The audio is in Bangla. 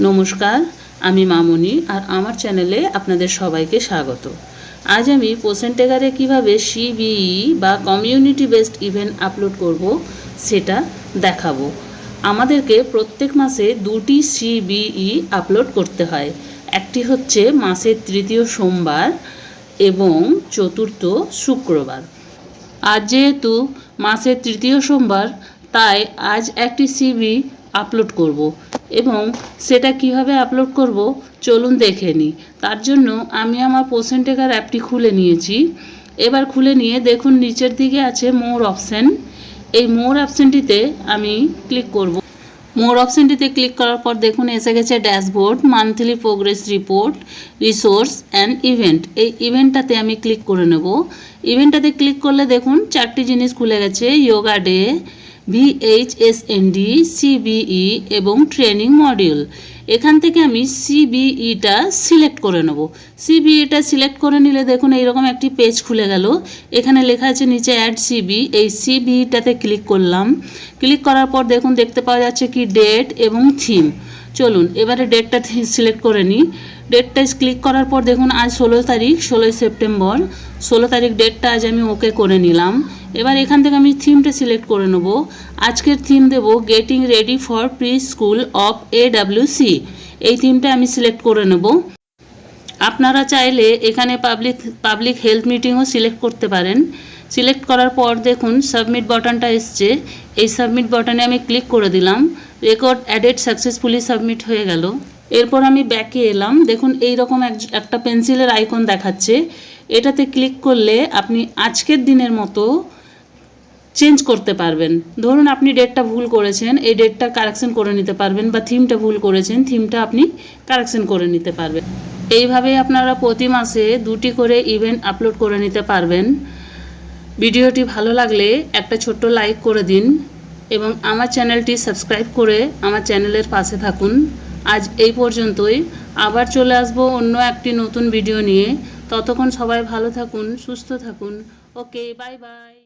নমস্কার, আমি মামনি আর আমার চ্যানেলে আপনাদের সবাইকে স্বাগত। আজ আমি পোসেন্টেগারে কীভাবে সিবিই বা কমিউনিটি বেসড ইভেন্ট আপলোড করব সেটা দেখাবো। আমাদেরকে প্রত্যেক মাসে দুটি সিবিই আপলোড করতে হয়। একটি হচ্ছে মাসের তৃতীয় সোমবার এবং চতুর্থ শুক্রবার। আর যেহেতু মাসের তৃতীয় সোমবার, তাই আজ একটি সিবি আপলোড করব। এবং সেটা কীভাবে আপলোড করব চলুন দেখে নিই তার জন্য আমি আমার পোসেন্টেকার অ্যাপটি খুলে নিয়েছি। এবার খুলে নিয়ে দেখুন নিচের দিকে আছে মোর অপশান এই মোর অপশানটিতে আমি ক্লিক করব। মোর অপশানটিতে ক্লিক করার পর দেখুন এসে গেছে dashboard monthly progress report resource and event এই ইভেন্টটাতে আমি ক্লিক করে নেব। ইভেন্টটাতে ক্লিক করলে দেখুন চারটি জিনিস খুলে গেছে। Yoga day V H S N D C B E এবং ট্রেনিং মডিউল। এখান থেকে আমি সিবিইটা সিলেক্ট করে নেব। সিবিইটা সিলেক্ট করে নিলে দেখুন এইরকম একটি পেজ খুলে গেল। এখানে লেখা আছে নিচে অ্যাড সিবি এই সিবিইটাতে ক্লিক করলাম। ক্লিক করার পর দেখুন দেখতে পাওয়া যাচ্ছে কি ডেট এবং থিম চলুন, এবারে ডেটটা সিলেক্ট করে নিই। ডেটটা ক্লিক করার পর দেখুন, আজ ষোলো তারিখ, ষোলোই সেপ্টেম্বর। ষোলো তারিখ ডেটটা আজ আমি ওকে করে নিলাম। এবার এখান থেকে আমি থিমটা সিলেক্ট করে নেব। আজকের theme Dev getting ready for pre school of A C এই থিমটা আমি সিলেক্ট করে নেব। আপনারা চাইলে এখানে পাবলিক পাবলিক হেলথ মিটিংও সিলেক্ট করতে পারেন। সিলেক্ট করার পর দেখুন সাবমিট বাটনটা এসছে। এই সাবমিট বাটনে আমি ক্লিক করে দিলাম। রেকর্ড অ্যাডেড সাকসেসফুলি সাবমিট হয়ে গেল। এরপর আমি ব্যাকে এলাম। দেখুন এই রকম এক- একটা পেন্সিলের আইকন দেখাচ্ছে। এটাতে ক্লিক করলে আপনি আজকের দিনের মতো চেঞ্জ করতে পারবেন। ধরুন, আপনি ডেটটা ভুল করেছেন। এই ডেটটা কারেকশন করে নিতে পারবেন বা থিমটা ভুল করেছেন থিমটা আপনি কারেকশন করে নিতে পারবেন। এইভাবেই আপনারা প্রতি মাসে দুটি করে ইভেন্ট আপলোড করে নিতে পারবেন। ভিডিওটি ভালো লাগলে একটা ছোট্ট লাইক করে দিন এবং আমার চ্যানেলটি সাবস্ক্রাইব করে আমার চ্যানেলের পাশে থাকুন। আজ এই পর্যন্তই। আবার চলে আসব অন্য একটি নতুন ভিডিও নিয়ে। ততক্ষণ সবাই ভালো থাকুন, সুস্থ থাকুন। Okay bye bye